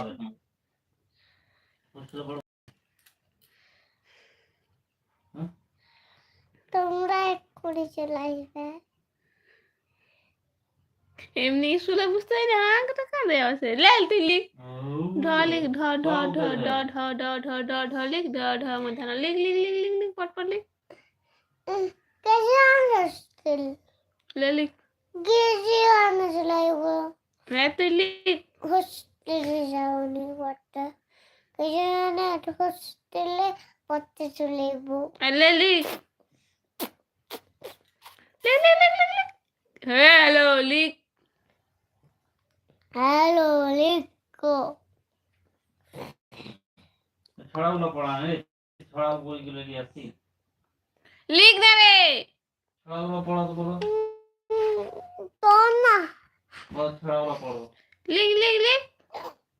পড়াবে হুম হোস্টেলে পড়াবে তোমরা এক করে চলাইবে এমনি স্কুলে বুঝতে পারি না আঁকটা কাঁদে আছে লেল তুই লিখ ঢ লিখ ঢ ঢ ঢ ঢ ঢ ঢ ঢ ঢ ঢ লিখ ঢ ঢ মধ্যে লিখ লিখ লিখ লিখ লিখ পট পট লিখ কেসে হোস্টেল লে লিখ গেছি আনা চলাইব হ্যাঁ তুই লিখ হোস্টেলে রেজাউনি পড়তে কেজানা হোস্টেলে পড়তে চলে যাবো লেলি হ্যালো লিক হ্যালো লিখো ছড়াও না পড়া রে ছড়াও বইগুলো নিয়ে আসছি লিখ দে রে ছড়াও না পড়া তো বলো তো না বল ছড়াও না পড়ো লিখ লিখ লিখ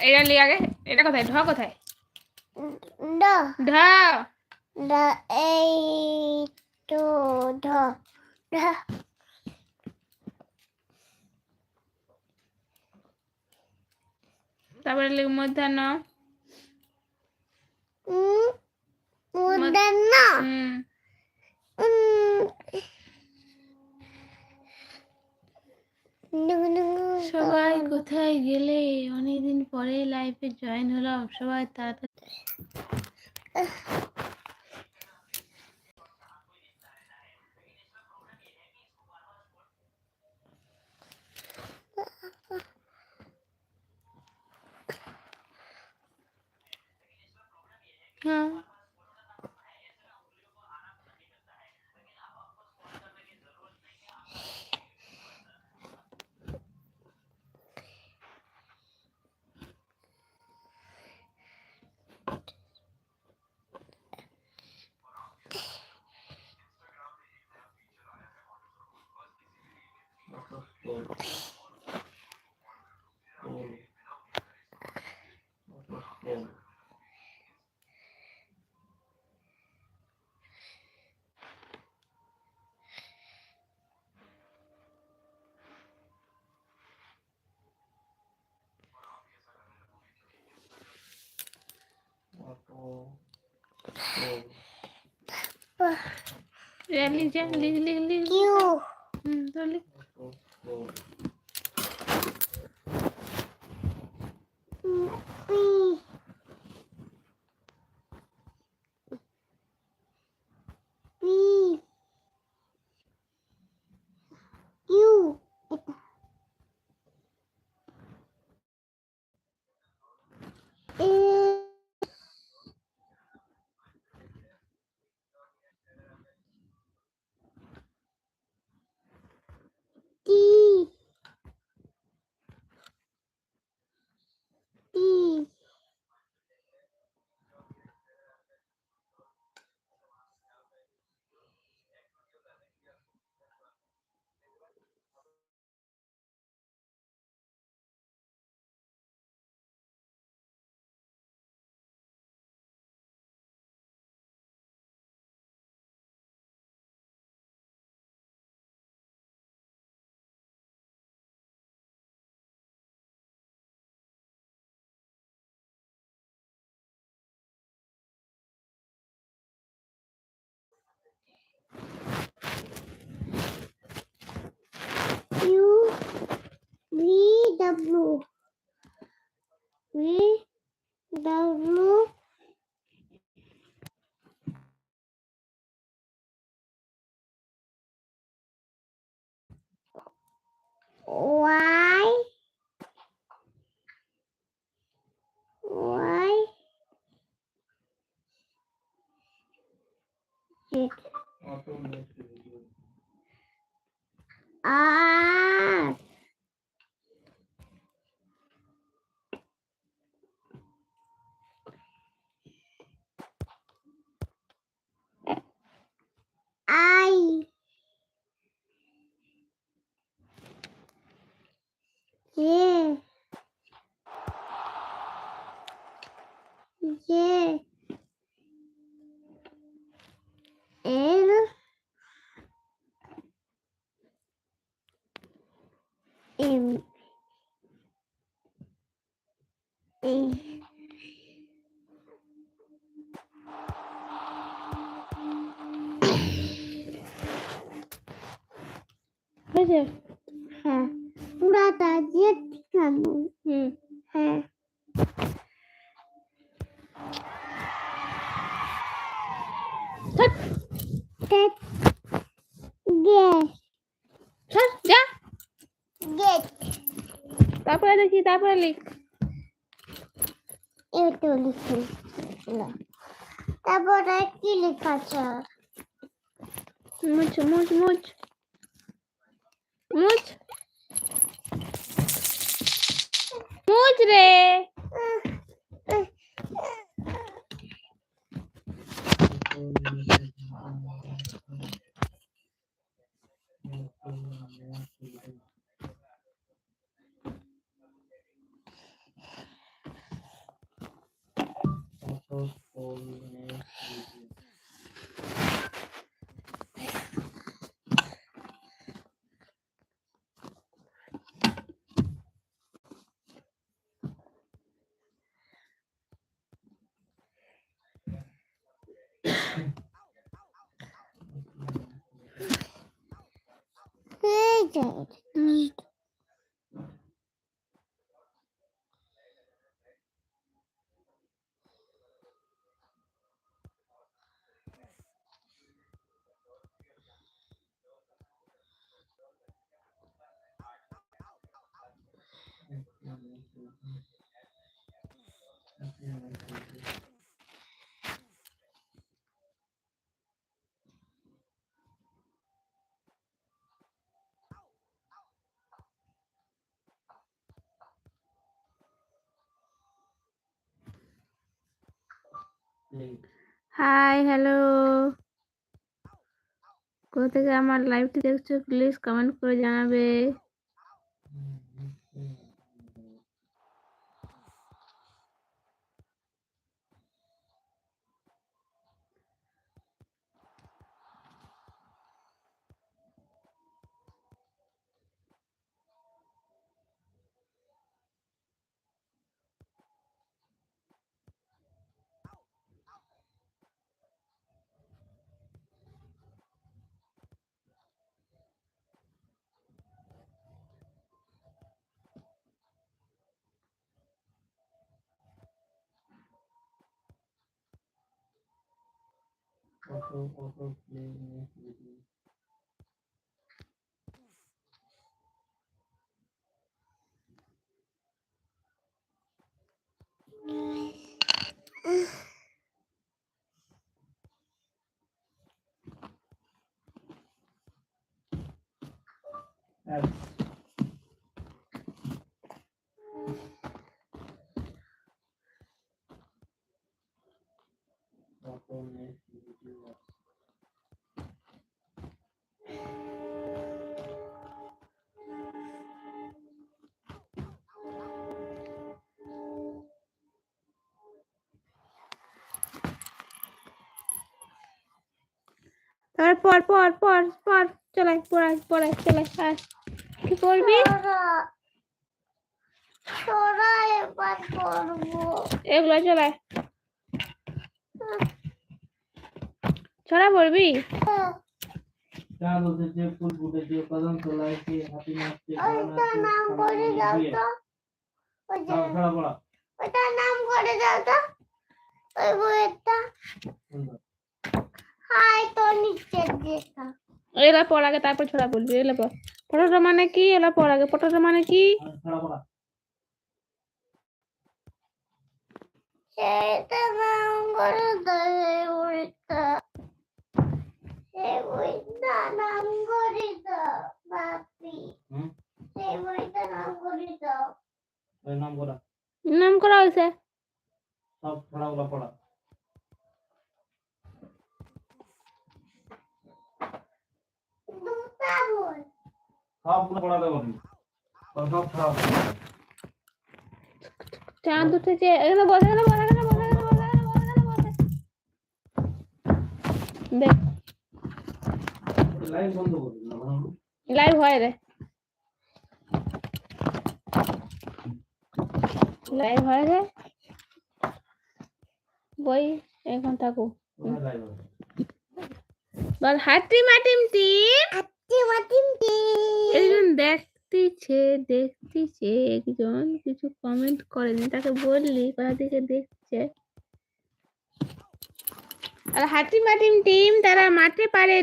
এটা লিখ আগে এটা কোথায়? ঢ কোথায়? দা। ঢ দা এই তো ধ ধা তারপরে লিখ মধ্যাহ্ন। উম উদান না হুম সবাই কোথায় গেলে অনেকদিন পরে লাইফে জয়েন হলাম সবাই তাড়াতাড়ি Lihat, lihat, lihat, lihat, lihat. Lihat. Hmm, lihat. Oh. W V W Y Y Z R Peki. El em, em, Hadi. Ha. Burada diye yetkin. তারপরে লিখ। এটো লিখি। তারপরে কি লেখা মুছ মুছ মুছ মুছ রে এই যে হুম হাই হ্যালো কোথা থেকে আমার লাইভটি দেখছ প্লিজ কমেন্ট করে জানাবে। 嗯嗯。哎。তারপর পর পর পর পর। চলাই পড়াই পড়াই চলাই আর কি করবি? তোরা তোরা এবার করব এগুলো চলাই ছড়া পড়বি নাম করে দাও তো। নাম করে দাও তো। ওই বইটা দেখা পর আগে তারপর ছড়া পড়বি এগুলো পর। মানে কি? এগুলা পর আগে। পটাটো মানে কি? পড়া নাম করে দাও এই বইটা সেই বইটা নাম করে দাও বাপি হুম সেই বইটা নাম করে দাও ওই নাম করা নাম করা হয়েছে সব ছড়াগুলো পড়া দুটা বই সবগুলো সব সব চাঁদ উঠেছে এখানে বসে এখানে বসে এখানে বসে এখানে বসে এখানে বসে এখানে বসে। দেখ। লাইভ বন্ধ লাইভ হয় রে। লাইভ হয় রে। বই এখন থাকো? বল হাটি মাটিম টিম একজন দেখতেছে দেখতেছে একজন কিছু কমেন্ট করেনি তাকে বললি কোথা থেকে দেখছে। আর হাটি মাটিম টিম তারা মাঠে পারে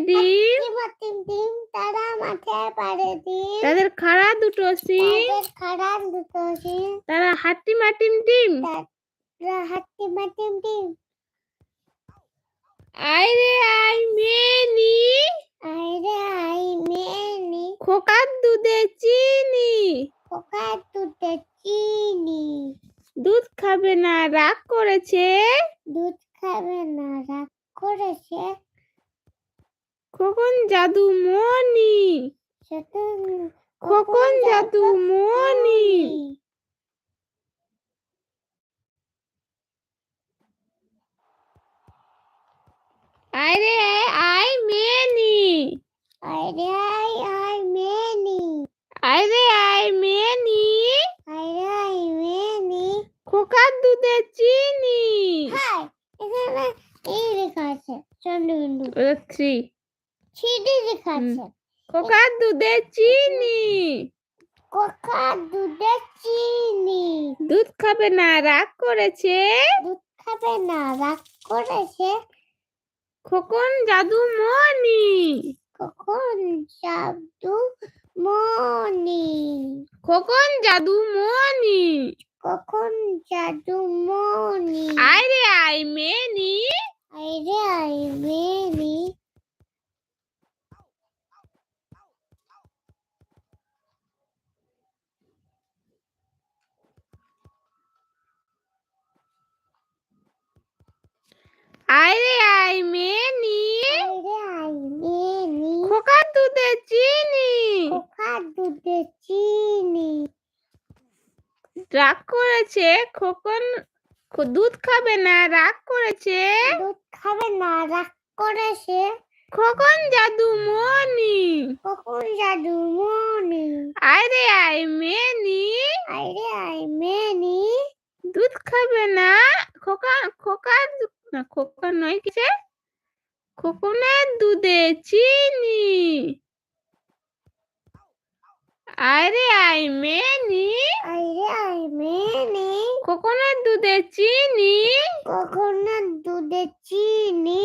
মাতিম টিম তারা মাঠে পারে দিন। তাদের খাড়া দুটো সিং। খারাপ দুটো সিং। তারা হাটি মাটিম টিম। তারা হাতি মাতিম টিম। আই রে আই মেনি আইরে আই মেনি খোকার দুধে চিনি। খোকার দুধে চিনি। দুধ খাবে না রাগ করেছে। দুধ খাবে না রাগ করেছে। খোকন জাদু মনি খোকন জাদু মনি আরে আই মেনি। আইরে আই আই মেনি। আরে আই মেনি। আইরে আই মেনি। খোকার দুধে চিনি। হাই এখানে এই লেখা আছে চন্দ্রবিন্দু। ওটা থ্রি ছিডি লেখা আছে। খোকার দুধে চিনি। কোকা দুধে চিনি। দুধ খাবে না রাগ করেছে। দুধ খাবে না রাগ করেছে। খোকন জাদু মনি খোকন জাদু মনি খোকন জাদু মনি খোকন জাদু মনি আরে আই মেনি। আইরে আই মেনি। আরে আই মেনি। খোকার দুধে চিনি। কোকা দুধে চিনি। রাগ করেছে? খোকন দুধ খাবে না? রাগ করেছে? দুধ খাবে না রাগ করেছে। খোকন জাদু মনি কখন জাদু মনি আরে আই মেনি। আরে আই মেনি। দুধ খাবে না? খোকা খোকার না খোকা নয় কিসে খোকনের দুধে চিনি। আরে আই মেনি। আইরে আই মেনি। খোকনের দুধে চিনি। কখন দুধে চিনি।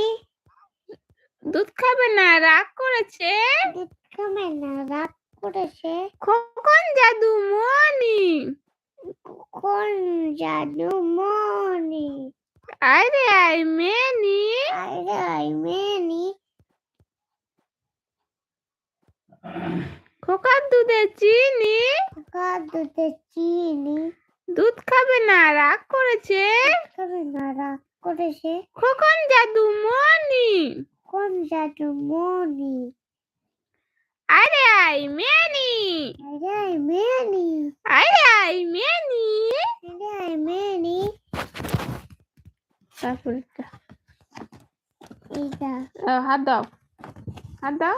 দুধ খাবে না রাগ করেছে? দুধ খাবে না রাগ করেছে। খোকন জাদু মনি। কোন জাদু মনি। আরে আই মেনি আইরে আই মেনি খোকার দুধে চিনি কোকা দুধে চিনি দুধ খাবে না রাগ করেছে খাবে না রাগ করেছে খোকন জাদু মনি কোন জাদু মনি আরে আই মেনি আইরে আই মেনি আরে আই মেনি আইরে আই মেনি তারপরেরটা হাত দাও। হাত দাও।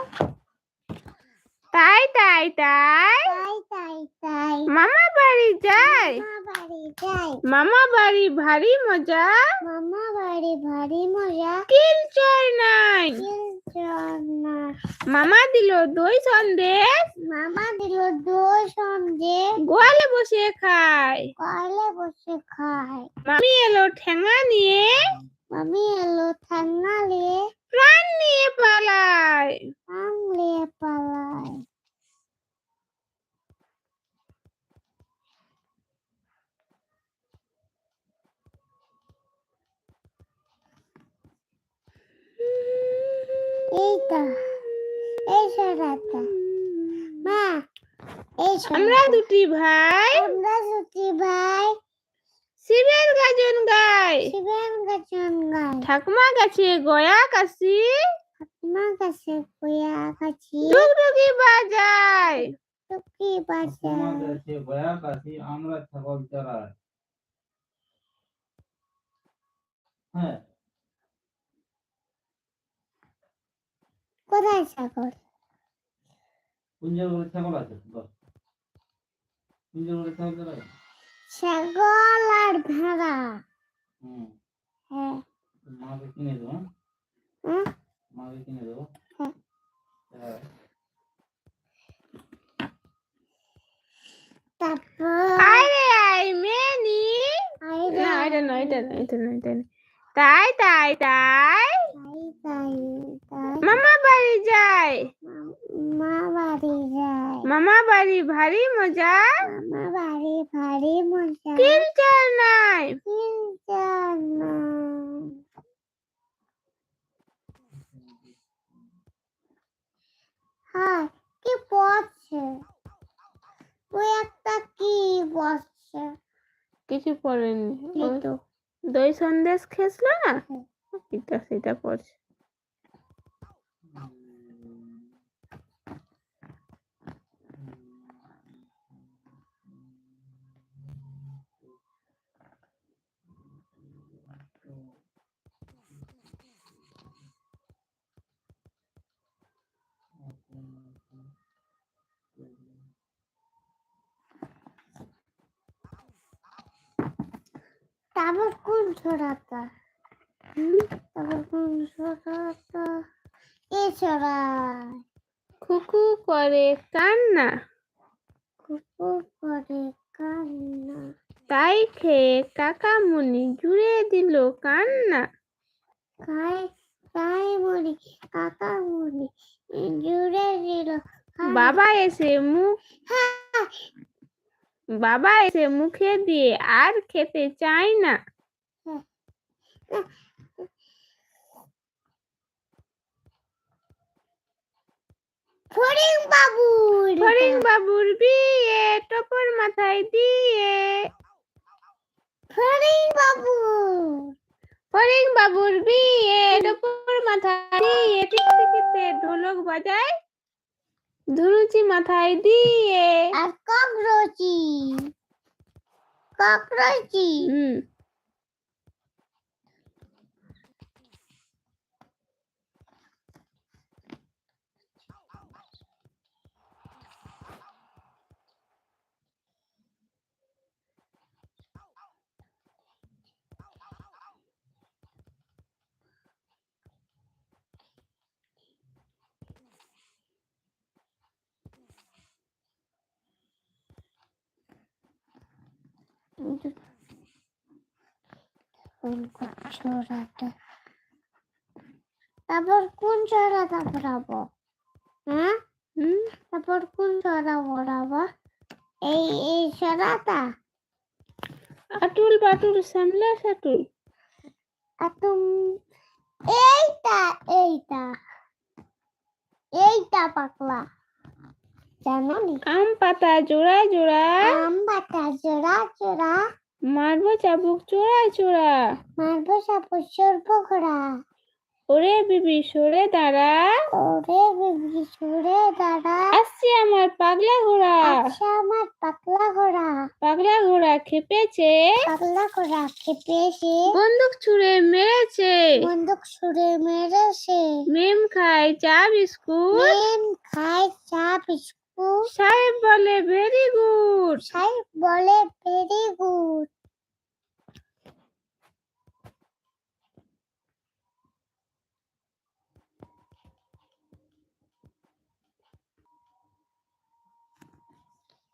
তাই তাই তাই। তাই তাই তাই। মামা বাড়ি যাই মামা বাড়ি ভারী মজা। মামা বাড়ি ভারী মজা। কিলচর নাই। না মামা দিল দই সন্দেশ মামা দিল দই সন্দেশ গোয়ালে বসে খায়। কলে বসে খায়। মামি এলো ঠেঙা নিয়ে। মামি এলো ঠান্নালে প্রাণ নিয়ে পালায়। আংলে পালায়। এইটা। এই সরাটা মা এই আমরা দুটি ভাই। আমরা সুতি ভাই। শিবের গাজন গায় শিবেন গাজন গাই। ঠাকুমা গাছে গয়া কাশি। আপনার কাছে কইয়া কাছি টুকটুকি বাজায়। টুকি বাজার তোমাদের সে গয়া কাশি আমরা ছাগল চড়াই। হ্যাঁ। কোথায় ছাগল? কুঞ্জের বলে ছাগল আছে? কুঞ্জের বলে ছাগল চড়াই ছাগল আর ভেড়া। হুম। হ্যাঁ। মাকে কিনে দেবো হ্যাঁ? মাকে কিনে দেবো। হ্যাঁ। হ্যাঁ। মেনি। তাই তাই তাই। মামা বাড়ি যায় মা বাড়ি যায় মামা বাড়ি ভারী মজা। মামা বাড়ি ভারী মজা। কিলচার নাই। কিন্তু না হ্যাঁ কি পড়ছে? ওই একটা কি পড়ছে? কিছু পড়েনি। দই সন্দেশ খেয়েছিল না? এটা সেটা পড়ছে তারপর কোন খুকু করে কান্না কুকু করে কান্না। তাই খেয়ে কাকামুনি জুড়ে দিল কান্না। খাই তাই মরি কাকা মরি জুড়ে দিল বাবা এসে মুখ বাবা এসে মুখে দিয়ে আর খেতে চায় না। ফরিং বাবু ফরিং বাবুর বিয়ে টপর মাথায় দিয়ে। ফরিং বাবু ফরিং বাবুর বিয়ে টপর মাথায় দিয়ে। টিকটিকিতে ঢোলক বাজায় ধুরুচি মাথায় দিয়ে। আর ককরোচি। ককরোচি। হুম। তারপর কোন ছড়াটা পড়াবো হ্যাঁ? হুম? তারপর কোন ছড়া পড়াবো এই এই ছড়াটা আটুল পাটুল সামলা সাটুল আর তুমি এইটা এইটা। এইটা পাকলা আম পাতা জোড়া জোড়া আম পাতা জোড়া জোড়া মারবো চাবুক চোরা চোরা মারবো সাপো সর্ব করা ওরে বিবি সরে দাঁড়া। ওরে বিবি সুরে দাঁড়া। আসছে আমার পাগলা ঘোড়া। আচ্ছা আমার পাতলা ঘোড়া। পাগলা ঘোড়া খেপেছে। পাতলা ঘোড়া খেপেছে। বন্দুক ছুঁড়ে মেরেছে। বন্দুক সুরে মেরেছে। মেম খায় চা বিস্কুট। মেম খায় চা বিস্কুট। সাহেব বলে ভেরি গুড সাহেব বলে ভেরি গুড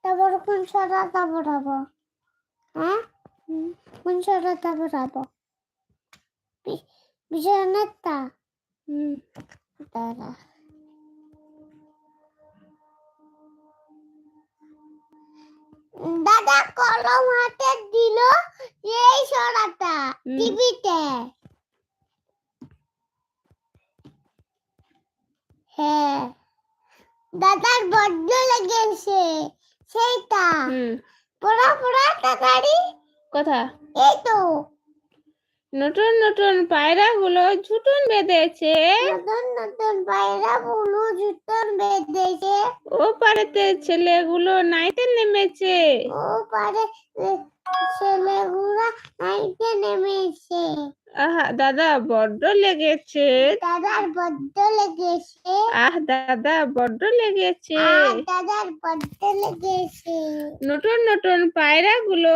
তারপর কোন ছড়াটা পড়াবো হ্যাঁ? কোন ছড়াটা পড়াবো বিজয়নেতা দাঁড়া দাদা কলম হাতে দিল এই সরাটা টিভিতে। হ্যাঁ দাদার বড্ড লেগেছে সেইটা। পড়া পড়া তাড়াতাড়ি কথা? এই তো। নতুন নতুন পায়রা গুলো ঝুটুন বেঁধেছে। নতুন নতুন পায়রা গুলো জুতোর বেঁধেছে। ও পাড়েতে ছেলেগুলো নাইতে নেমেছে। ও পারে ছেলেগুলা নাইতে নেমেছে। আহা দাদা বড্ড লেগেছে। দাদার বড্ড লেগেছে। আহ দাদা বড্ড লেগেছে। দাদার বড্ড লেগেছে। নতুন নতুন পায়রা গুলো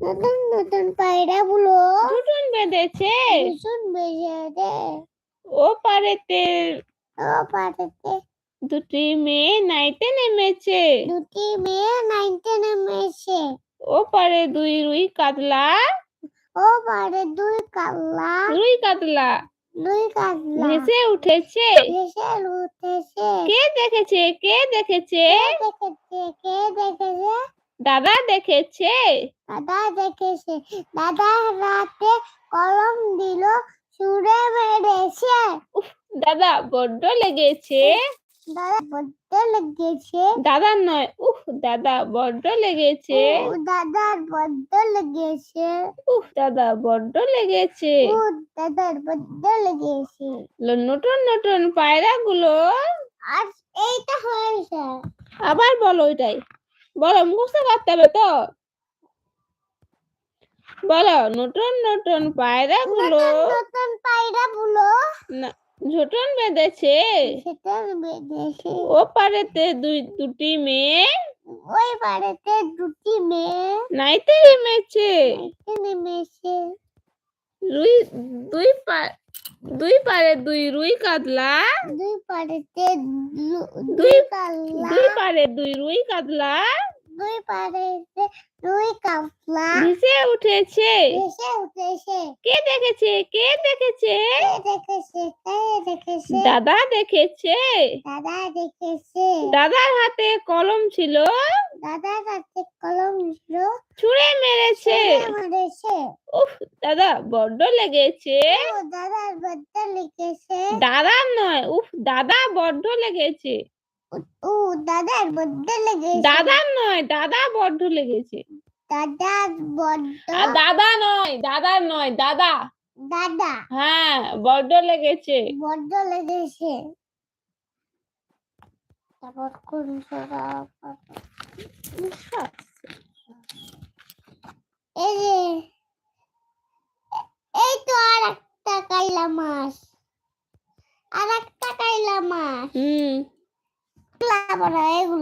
নতুন নতুন পায়রা গুলো। দুটুন বেঁধেছে। ভীষণ বেজে ও পারেতে ও পাড়াতে। দুটি মেয়ে নাইতে নেমেছে। দুটি মেয়ে নাইনতে নেমেছে। ও পারে দুই রুই কাতলা। ও পারে দুই কাতলা। রুই কাতলা। দুই কাতলা। ভেসে উঠেছে। ভেসে উঠেছে। কে দেখেছে? কে দেখেছে? কে দেখেছে? কে দেখেছে? দাদা দেখেছে? দাদা দেখেছে। দাদা রাতে কলম দিল সুরে মেরেছে দাদা বড্ড লেগেছে। দাদা বড্ড লেগেছে। দাদা নয় উহ দাদা বড্ড লেগেছে। ও দাদার বড্ড লেগেছে। উহ দাদা বড্ড লেগেছে। ও দাদার বড্ড লেগেছে। নতুন নতুন পায়রাগুলো। আর এইটা হয়েছে। আবার বলো ওইটাই। বলো মুখস্থ করতে হবে তো? বলো নতুন নতুন পায়রাগুলো নতুন নতুন পায়রা গুলো না ঝুটন বেঁধেছে। ও পারেতে দুই দুটি মেয়ে। ওই পারেতে দুটি মেয়ে। নাইতে নেমেছে। নেমেছে। রুই দুই পা দুই পারে দুই রুই কাতলা। দুই পারে দুই পারে দুই রুই কাতলা। দুই বাড়িতে দুই কাপলা ভেসে উঠেছে। ভেসে উঠেছে। কে দেখেছে? কে দেখেছে? কে দেখেছে? কে দেখেছে? দাদা দেখেছে। দাদা দেখেছে। দাদার হাতে কলম ছিল। দাদা হাতে কলম ছিল। ছুঁড়ে মেরেছে। মারেছে। উফ দাদা বড্ড লেগেছে। ও দাদার বড্ড লিখেছে দাদা নয় উফ দাদা বড্ড লেগেছে। ও দাদার বড্ড লেগেছে। দাদার নয় দাদা বড্ড লেগেছে। দাদা বড্ড দাদা নয় নয় দাদা। দাদা। হ্যাঁ বড্ড লেগেছে। বড্ড লেগেছে। তারপর কোন এই যে এই তো আর একটা কাইলা মাস আর একটা কাইলা মাছ। হুম। Plávora, eu... Né?